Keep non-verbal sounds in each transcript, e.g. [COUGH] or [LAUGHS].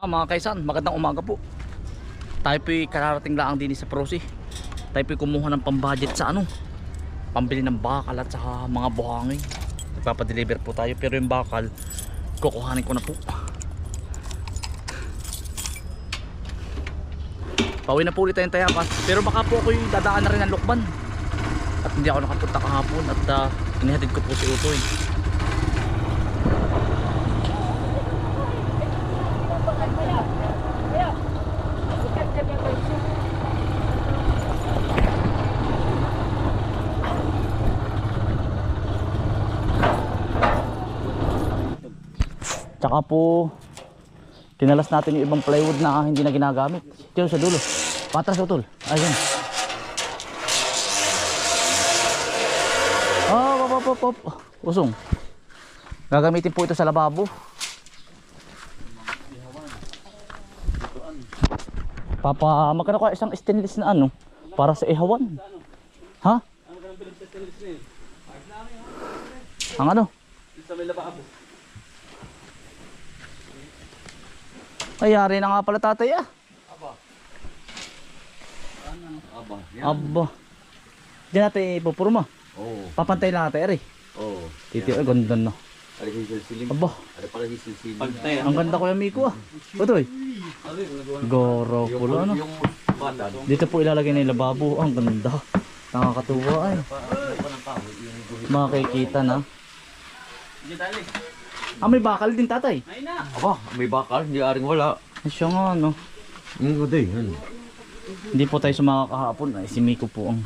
Ah, mga kaisan, magandang umaga po. Tayo po'y kararating lang din sa Prosi. Tayo po'y kumuha ng pambudget sa ano, pambili ng bakal at saka mga buhangin. Nagpapadeliver po tayo pero yung bakal, kukuhanin ko na po. Pauwi na po ulit tayong tayapas. Pero baka po ako'y dadaan na rin ng Lukban. At hindi ako nakapunta kahapon at uh, inihatid ko po si Utoy. Tsaka po kinalas natin yung ibang plywood na hindi na ginagamit. Ito sa dulo. Patras utol. Ayun. Oh, pop, pop, pop, pop. Usong. Gagamitin po ito sa lababo. Papa, magkano ka isang stainless na ano? Para sa ihawan. Ha? Ang ano? Ay, yari na nga pala tatay ah. Aba, Aba. Diyan natin ipupurma. Oo. Papantay lang natin, eri. Oo. Titi, ay ganda na. Ada hisil siling. Aba, Ada pala hisil siling. ang ganda ko yung Miko ah. Utoy. Goro pula ano. Dito po ilalagay na yung lababo. Ang ganda. Nakakatuwa ay. Makikita na. Ah, may bakal din tatay. Aba, may bakal. Hindi aring wala. Ay, siya nga no. Ang uday. Yan. Hindi po tayo sumaka kahapon. Ay, si Miko po ang...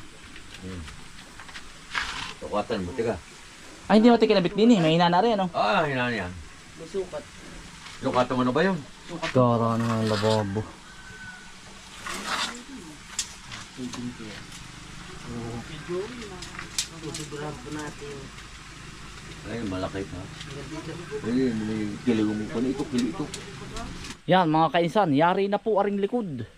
Tukwatan mo. Teka. Ay, hindi natin kinabit din eh. May ina na rin ano. Ah, hinan yan. Lukatan mo na ba yun? Gara na ng lababo. Ay, malaki pa. Ay, may kiliw mo pa na ito. Kili ito. Yan mga kainsan, yari na po aring likod.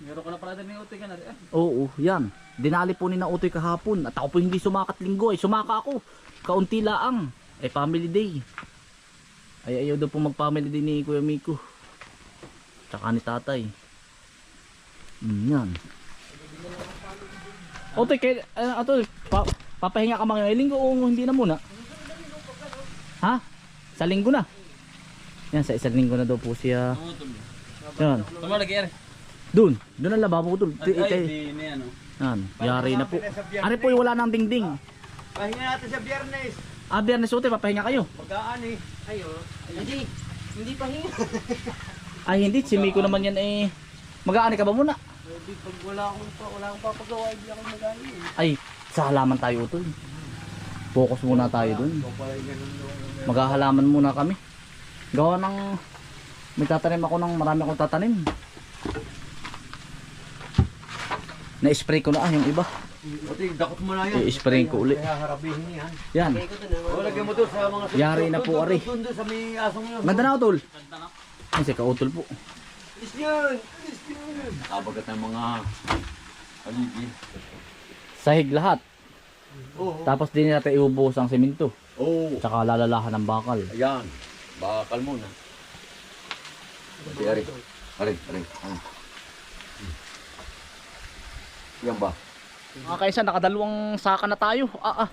Meron ka na pala din yung utoy ka na rin. Oo, yan. Dinali po ni na utoy kahapon at ako po hindi sumakat linggo. Ay, sumaka ako. Kaunti laang. Ay, family day. Ay, ayaw daw po mag-family day ni Kuya Miko. Tsaka ni tatay. Mm, yan. Utoy, kay, uh, ato, pa, papahinga ka mga linggo o hindi na muna? Ha? Sa linggo na? Yan, sa isang linggo na daw po siya. Yan. Tama lagi yan. Doon, doon ang lababo ko doon. Ay, di ni ano. Yan, yari na po. Ano po wala nang dingding? Pahinga natin sa biyernes. Ah, biyernes ute, papahinga kayo. Pagkaan eh. Ayo. Hindi. Hindi pahinga. [LAUGHS] Ay, hindi. Si Miko naman yan eh. Mag-aani ka ba muna? Hindi pag wala akong pa, wala akong papagawa, hindi ako magani eh. Ay, sa halaman tayo utol. Focus muna tayo dun. Maghahalaman muna kami. Gawa ng... May tatanim ako ng marami akong tatanim. Na-spray ko na ah, yung iba. Pati, dakot mo na yan. I-spray ko uli. Kaya harabihin yan. Yan. O, lagyan mo doon sa mga... Yari na po, ari. Sa may asong yun. Ganda na utol. Ay, si kautol po. Is yun! Is yun! Nakabagat ng mga... Aligi. Sahig lahat. Oo. Tapos din natin iubuhos ang simento. Oo. Tsaka lalalahan ng bakal. Ayan. Bakal muna. Pati, ari. Ari, ari. Ano? Yan ba? Mga kaisa, nakadalawang saka na tayo. Ah, ah.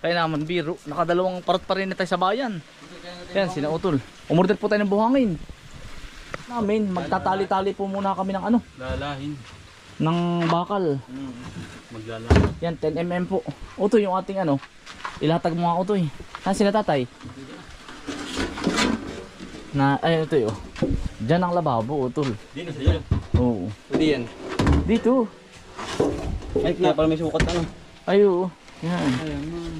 Kaya naman biro, nakadalawang parot pa rin na tayo sa bayan. Yan, sinautol. Umorder po tayo ng buhangin. Namin, magtatali-tali po muna kami ng ano, Lalahin. Ng bakal. Maglalahin. Yan, 10mm po. Utoy, yung ating ano, ilatag mo nga utoy. Saan sila tatay? Na, ay, ito yun. Diyan ang lababo, utol. Di na sa'yo. Oo. Hindi yan. Dito. Ay, na pala may sukat ano. Ay, oo. Yan. Ayan man.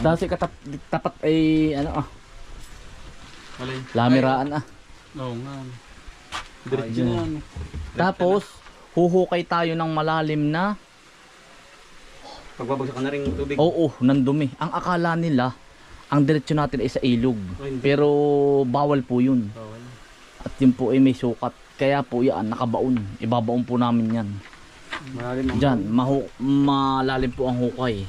Dahil katap, tapat ay, ano ah, Malay. lamiraan ah. Oo nga. Diretso na. Tapos, huhukay tayo ng malalim na, Pagbabagsak na rin tubig. oo, ng dumi. Ang akala nila, ang diretsyo natin ay sa ilog. Ay, hindi. Pero, bawal po yun. Bawal. At yun po ay may sukat. Kaya po yan, nakabaon. Ibabaon po namin yan. Malalim ang Diyan, mahu malalim po ang hukay.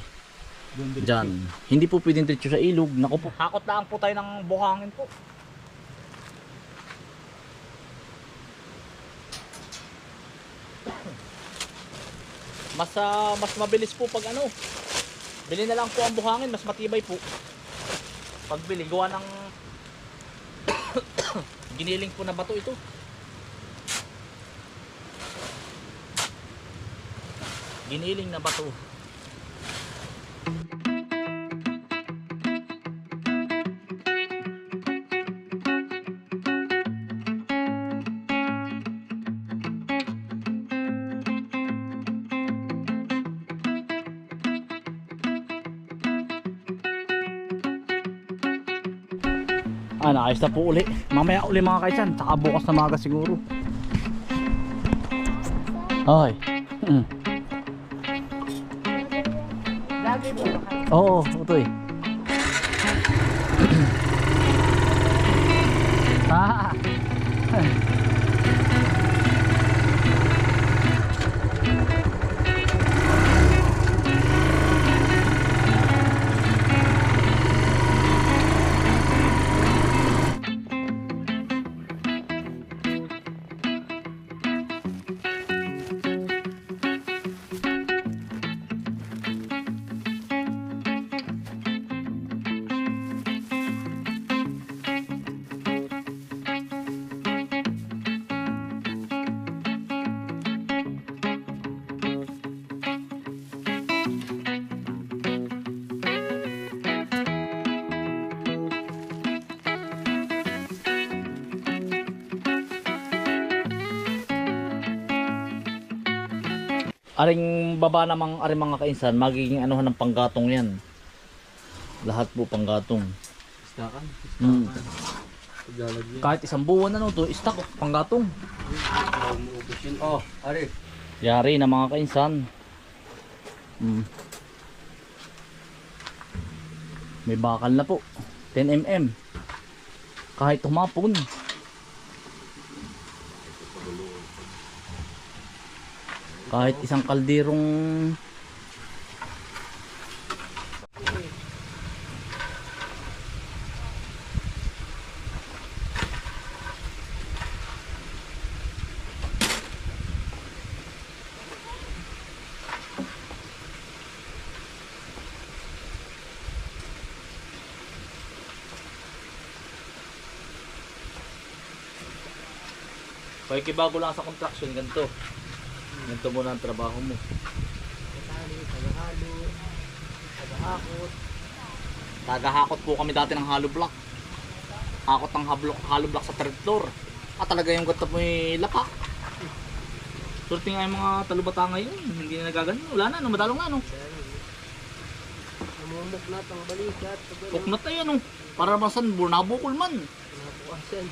Diyan. Hindi po pwedeng diretso sa ilog. Naku po. Hakot lang po tayo ng buhangin po. Mas ah, mas mabilis po pag ano. Bili na lang po ang buhangin, mas matibay po. Pagbili gawa ng [COUGHS] giniling po na bato ito. Giniling na bato. Ah, naayos na po uli. Mamaya uli mga kaisan. Tsaka bukas na maga siguro. Ay. Mm. Oo, ito eh. [CLEARS THROAT] ah. Aring baba namang aring mga kainsan, magiging anuhan ng panggatong yan. Lahat po panggatong. Istakan. Mm. Paglalagyan. Kahit isang buwan ano to, panggatong. Bago maubos yun. Oh, Ari. Yari na mga kainsan. Mm. May bakal na po. 10 mm. Kahit humapon. Kahit isang kalderong Pakikibago lang sa construction, ganito. Ganito muna ang trabaho mo. Tagahalo, tagahakot. Tagahakot po kami dati ng hollow block. Hakot ng hollow block sa third floor. Ah, talaga yung ganito mo yung lapak. Surti nga yung mga talubata ngayon, hindi na nagaganon. Wala na, no, madalong na, no. Namumok na itong balikat. Kuknat na yan, no. Para masan, nabukol man. Nabukasan.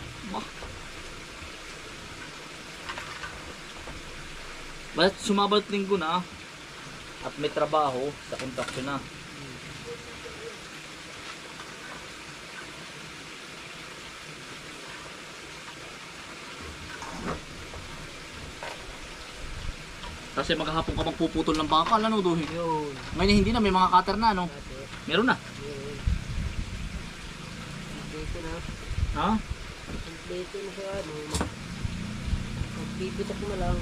Basta sumabot linggo na at may trabaho sa construction na. Kasi maghapon ka magpuputol ng bakal, ano doon? Yun. Ngayon hindi na, may mga cutter na, no? Dati. Meron na. Yun. Na. Ha? Dito na sa ano. Magpipitak mo lang.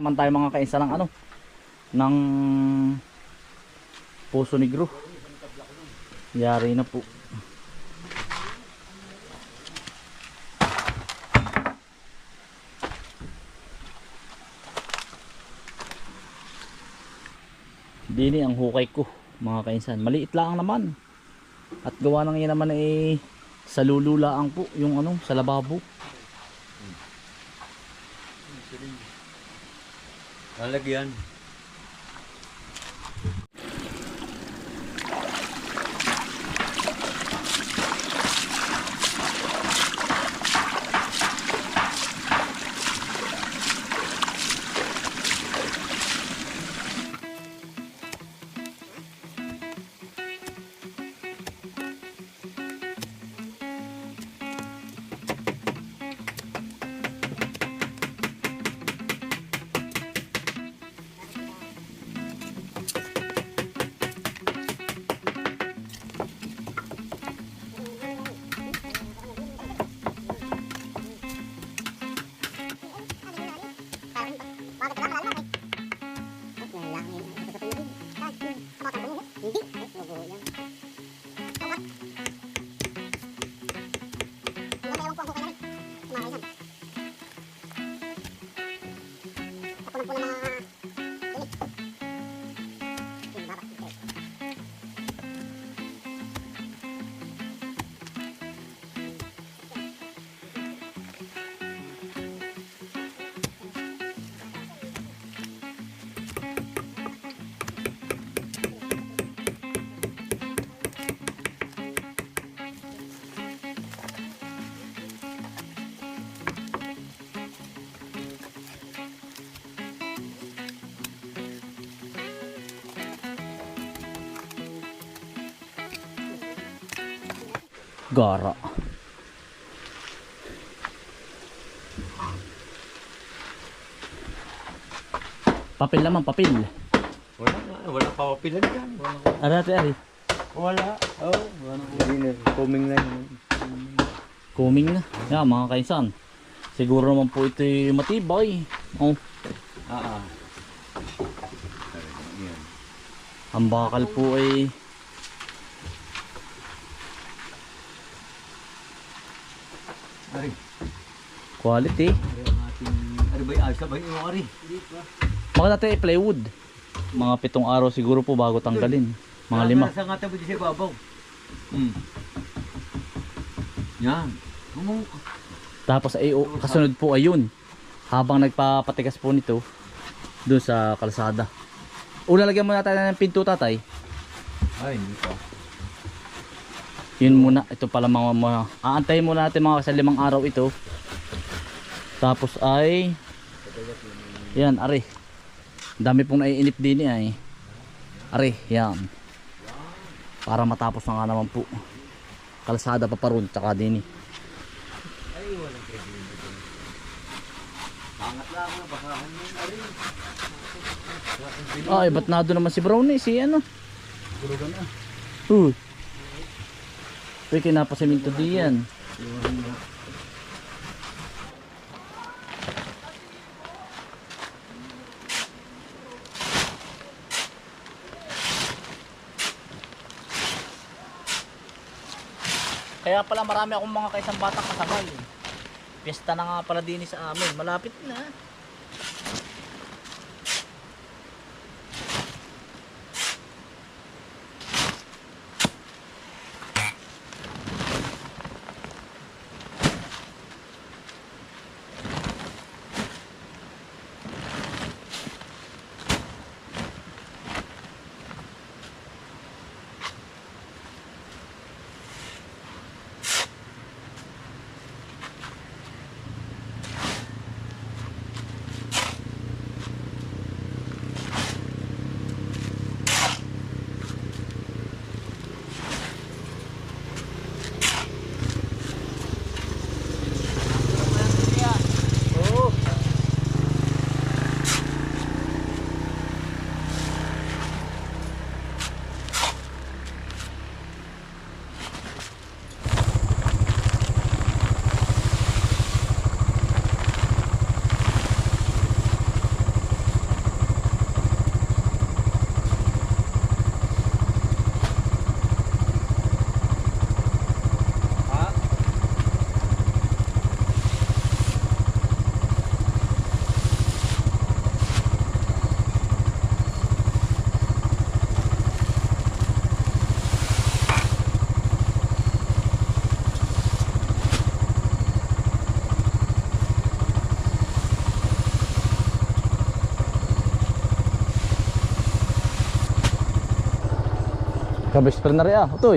Naman tayo mga kainsa ng ano ng puso negro yari na po. Dini ang hukay ko mga kainsan maliit lang naman at gawa nang yan naman ay sa lululaang po yung ano sa lababo Lalagyan. Gara. Papel naman, papel. Wala nga, wala pa papilan dyan. Wala. Ano natin, Ari? Wala. Oh, wala. Hindi na, coming na yun. Coming na. Yan, mga kaisan. Siguro naman po ito matibay. Oh, Ah, ah. Ang bakal po ay Ari, quality. ari ang ating, ari ba yung yung ari? Mga natin ay plywood. Mga pitong araw siguro po bago tanggalin. Mga lima. Sa nga tabi sa babaw. Hmm. Yan. Tapos ay o, kasunod po ayun. Habang nagpapatigas po nito doon sa kalsada. Una lagyan muna tayo ng pinto tatay. ay, hindi pa. Yun muna, ito pala mga mga aantayin muna natin mga sa limang araw ito. Tapos ay yan. Ang Dami pong naiinip din eh, ay. Ari, yan. Para matapos na nga naman po. Kalsada pa paron, tsaka din eh. Angat lang ako, basahan mo yung ari. Ay, ba't na naman si Brownie? Si ano? Gurugan na. Uy. Uy, kinapasiminto diyan. Kaya pala marami akong mga kaisang batang kasabay. Piyesta na nga pala din sa amin. Malapit na. Kabis pa na rin ah. Utoy.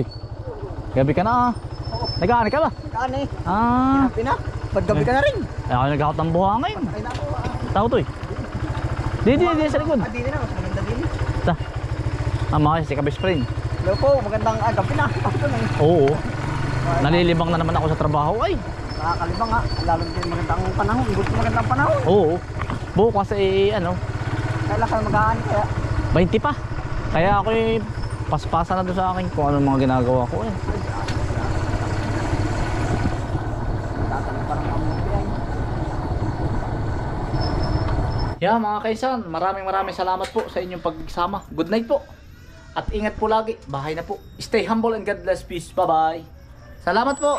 Gabi ka na ah. Nag-aani ka ba? Kani, Ah. pina. Ba't gabi ka na rin? Ay ako nagkakot ng buhangin. Ay nako, ah. Tao to eh. Di, di, di, sa likod. Ah, di na, mas maganda din. Ta. Ah, mga si kabis friend. Hello po, magandang ah, gabi na. Ako na eh. Oo. Nalilibang na naman ako sa trabaho. Ay. Nakakalibang nga, lalo din magandang panahon. Gusto magandang panahon. Oo. Bukas eh, ano, Kailan ka mag-aani kaya? 20 pa. Kaya ako eh, paspasa na doon sa akin kung ano mga ginagawa ko eh. Yeah mga kaisan, maraming maraming salamat po sa inyong pagsama. Good night po. At ingat po lagi. Bahay na po. Stay humble and God bless. Peace. Bye-bye. Salamat po.